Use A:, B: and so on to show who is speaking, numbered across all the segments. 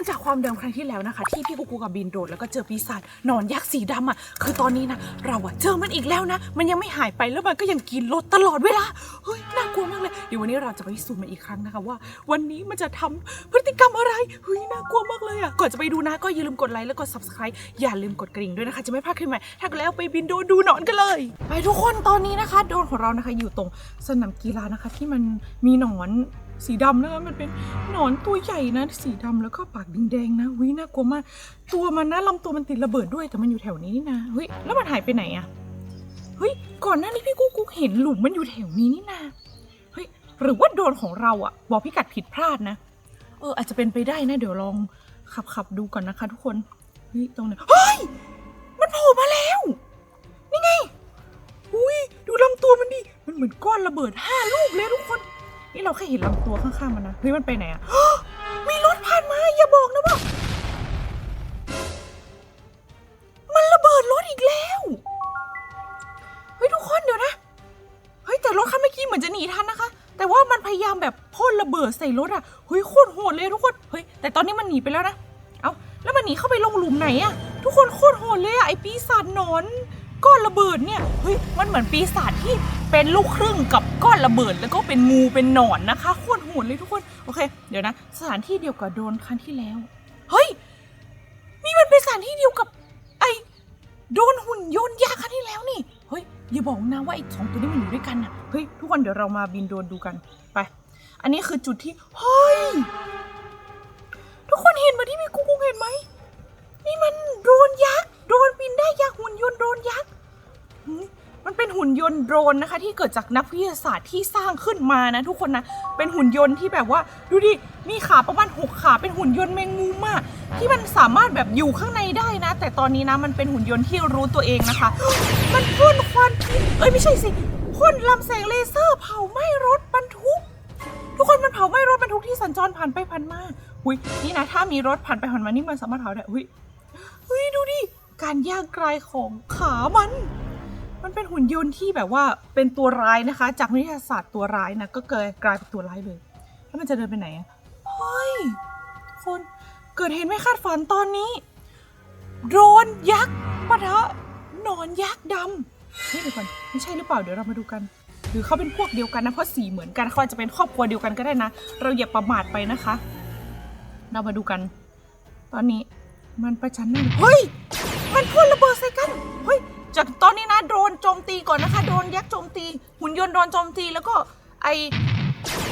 A: งจากความเดิมครั้งที่แล้วนะคะ ที่พี่กุ๊กกุ๊กกับบินโดดแล้วก็เจอปีศาจหนอนยักษ์สีดำอะคือตอนนี้นะเราอะเจอมันอีกแล้วนะ มันยังไม่หายไปแล้วมันก็ยังกินรถตลอดเวลาเฮ้ยน่ากลัวมากเลยเดี๋ยววันนี้เราจะไปพิสูจน์มันอีกครั้งนะคะว่า วันนี้มันจะทำพฤติกรรมอะไรเฮ้ยน่ากลัวมากเลยอะก่อนจะไปดูนะก็อย่าลืมกดไลค์แล้วก็ subscribe อย่าลืมกดกระดิ่งด้วยนะคะจะไม่พลาดคลิปใหม่ถ้าแล้วไปบินโดนดูหนอนกันเลย ไปทุกคนตอนนี้นะคะ โดนของเรานะคะอยู่ตรงสนามกีฬานะคะที่มันมีหนอน สีดำนะคะมันเป็นหนอนตัวใหญ่นะสีดำแล้วก็ปากแดงๆนะวิน่ากลัวมากตัวมันนะลำตัวมันติดระเบิดด้วยแต่มันอยู่แถวนี้นี่นะเฮ้ยแล้วมันหายไปไหนอะเฮ้ยก่อนหน้านี้พี่กุ๊กกุ๊กเห็นหลุมมันอยู่แถวนี้นี่นะเฮ้ยหรือว่าโดนของเราอะบอกพิกัดผิดพลาดนะ เอออาจจะเป็นไปได้นะ เดี๋ยวลองขับขับดูก่อนนะคะ ทุกคนเฮ้ยตรงไหนเฮ้ยมันโผล่มาแล้วนี่ไงอุ้ยดูลำตัวมันดิมันเหมือนก้อนระเบิดห้าลูกเลยทุกคน นี่เราแค่เห็นลำตัวข้างๆมันนะเฮ้ยมันไปไหนอะมีรถผ่านมาอย่าบอกนะว่ามันระเบิดรถอีกแล้วเฮ้ยทุกคนเดี๋ยวนะเฮ้ยแต่รถคันเมื่อกี้เหมือนจะหนีทันนะคะ แต่ว่ามันพยายามแบบพ่นระเบิดใส่รถอะเฮ้ยโคตรโหดเลยทุกคนเฮ้ยแต่ตอนนี้มันหนีไปแล้วนะเอาแล้วมันหนีเข้าไปลงหลุมไหนอะทุกคนโคตรโหดเลยอะไอปีศาจหนอน ก้อนระเบิดเนี่ยเฮ้ยมันเหมือนปีศาจที่เป็นลูกครึ่งกับก้อนระเบิด แล้วก็เป็นงูเป็นหนอนนะคะโคตรโหดเลยทุกคนโอเค เดี๋ยวนะ สถานที่เดียวกับโดนครั้งที่แล้ว เฮ้ยนี่มันเป็นสถานที่เดียวกับ ไอโดนหุ่นยนต์ยาครั้งที่แล้วนี่เฮ้ยอย่าบอกนะว่าไอ้สองตัวนี้มันอยู่ด้วยกันนะเฮ้ยทุกคนเดี๋ยวเรามาบินโดนดูกันไป อันนี้คือจุดที่เฮ้ยทุกคนเห็นเหมาที่พี่กุ๊กกุ๊กเห็นไหม นี่มันโดรนยักษ์ โดรนบินได้ยักษ์หุ่นยนต์โดรนยักษ์หืมมันเป็นหุ่นยนต์ โดรนนะคะ ที่เกิดจากนักวิทยาศาสตร์ที่สร้างขึ้นมานะทุกคนนะ เป็นหุ่นยนต์ที่แบบว่าดูดิ มีขาประมาณหกขาเป็นหุ่นยนต์แมงมุมอะที่มันสามารถแบบอยู่ข้างในได้นะ แต่ตอนนี้นะมันเป็นหุ่นยนต์ที่รู้ตัวเองนะคะ มันพ่นควันเอ้ยไม่ใช่สิพ่นลำแสงเลเซอร์เผาไหม้รถบรรทุก ทุกคนมันเผาไหม้รถบรรทุกที่สัญจรผ่านไปผ่านมาหุยนี่นะถ้ามีรถผ่านไปผ่านมานี่มันสามารถเผาได้หุยเฮ้ยดูดิการย่างกลายของขามัน มันเป็นหุ่นยนต์ที่แบบว่าเป็นตัวร้ายนะคะ จากวิทยาศาสตร์ตัวร้ายนะก็เกิดกลายเป็นตัวร้ายเลย แล้วมันจะเดินไปไหนอะเฮ้ยทุกคนเกิดเห็นไม่คาดฝันตอนนี้ โดนยักษ์ปะทะนอนยักษ์ดำเฮ้ยเดี๋ยวก่อนไม่ใช่หรือเปล่าเดี๋ยวเรามาดูกัน หรือเขาเป็นพวกเดียวกันนะเพราะสีเหมือนกันเขาอาจจะเป็นครอบครัวเดียวกันก็ได้นะ เราอย่าประมาทไปนะคะ เรามาดูกัน ตอนนี้มันประชันหน้าเฮ้ย มันพ่นระเบิดใส่กัน เฮ้ย จากตอนนี้นะโดนโจมตีก่อนนะคะ โดนยักษ์โจมตี หุ่นยนต์โดนโจมตีแล้วก็ไอ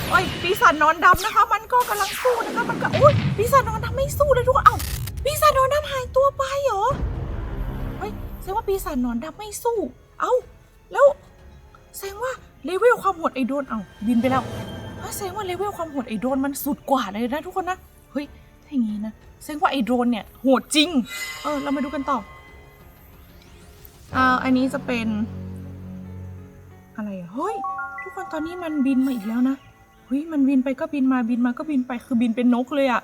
A: โอ้ปีศาจนอนดำนะคะ มันก็กำลังสู้นะคะมันก็อุ้ยปีศาจนอนดำไม่สู้เลยทุกคนเอ้าปีศาจนอนดำหายตัวไปเหรอเฮ้ยแสดงว่าปีศาจนอนดำไม่สู้ เอ้าแล้วแสดงว่าเลเวลความโหดไอโดนเอ้าบินไปแล้วแสดงว่าเลเวลความโหดไอโดนมันสุดกว่าเลยนะทุกคนนะเฮ้ยถ้าอย่างนี้นะแสดงว่าไอโดนเนี่ยโหดจริง เออเรามาดูกันต่อ อ่าอันนี้จะเป็น อะไรอะเฮ้ย ทุกคนตอนนี้มันบินมาอีกแล้วนะเฮ้ยมันบินไปก็บินมาบินมาก็บินไปคือบินเป็นนกเลยอะ่ะ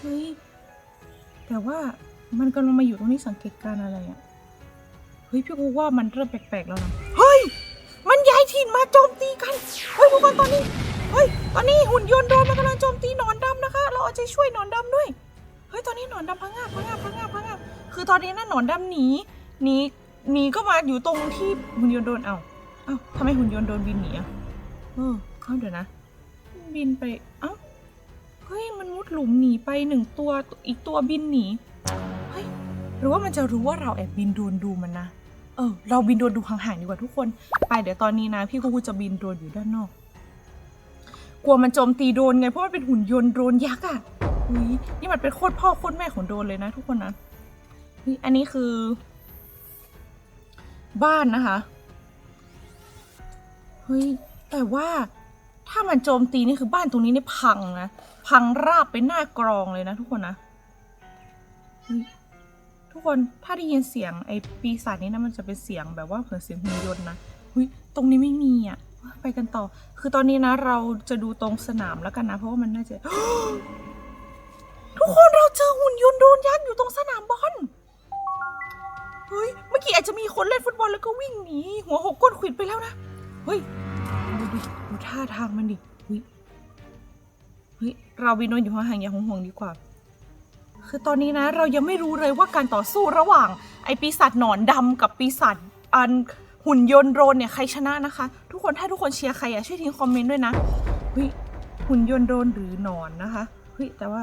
A: เฮ้ยแต่ว่ามันกำลังมาอยู่ตรงนี้สังเกตการอะไรอะ่ะเฮ้ยพี่กูว่ามันเริ่มแปลกๆแล้วนะเฮ้ย มันย้ายถิ่นมาโจมตีกันเฮ้ยทุกคนตอนนี้เฮ้ยตอนนี้หุ่นยนต์โดนมันกำลังโจมตีหนอนดำนะคะ เราเอาใจช่วยหนอนดำด้วยเฮ้ยตอนนี้หนอนดำพังงาบพังงาบพังงาบพังงาบคือตอนนี้นะหนอนดำหนีหนี หนีก็มาอยู่ตรงที่หุ่นยนต์โดนเอาเอ้าทำไมหุ่นยนต์โดนบินหนีอะเออเอาเดี๋ยวนะ บินไป เอ้า เฮ้ย มันมุดหลุมหนีไปหนึ่งตัว อีกตัวบินหนี เฮ้ย หรือว่ามันจะรู้ว่าเราแอบบินโดรนดูมันนะ เออ เราบินโดรนดูห่างๆดีกว่าทุกคน ไปเดี๋ยวตอนนี้นะ พี่กูจะบินโดรนอยู่ด้านนอก กลัวมันโจมตีโดนไง เพราะมันเป็นหุ่นยนต์โดนยักษ์อะอุ้ยนี่มันเป็นโคตรพ่อโคตรแม่ของโดนเลยนะ ทุกคนนะเฮ้ยอันนี้คือ บ้านนะคะ เฮ้ย แต่ว่าถ้ามันโจมตีนี่คือบ้านตรงนี้เนี่ยพังนะ พังราบไปหน้ากรองเลยนะทุกคนนะ ทุกคนถ้าได้ยินเสียงไอ้ปีศาจนี้นะมันจะเป็นเสียงแบบว่าเหมือนเสียงหุ่นยนต์นะเฮ้ยตรงนี้ไม่มีอะ ไปกันต่อ คือตอนนี้นะ เราจะดูตรงสนามแล้วกันนะ เพราะว่ามันน่าจะ ทุกคนเราเจอหุ่นยนต์โดนยักษ์อยู่ตรงสนามบอล จะมีคนเล่นฟุตบอลแล้วก็วิ่งหนีหัวหกก้นขวิดไปแล้วนะ เฮ้ยดูดิดูท่าทางมันดิเฮ้ยเฮ้ยเราบินโนอยู่ห่างๆอย่าห่วงดีกว่า คือตอนนี้นะ เรายังไม่รู้เลยว่าการต่อสู้ระหว่าง ไอปีศาจหนอนดำกับปีศาจอันหุ่นยนต์โดรนเนี่ยใครชนะนะคะ ทุกคนถ้าทุกคนเชียร์ใครอะช่วยทิ้งคอมเมนต์ด้วยนะเฮ้ยหุ่นยนต์โดรนหรือหนอนนะคะเฮ้ยแต่ว่า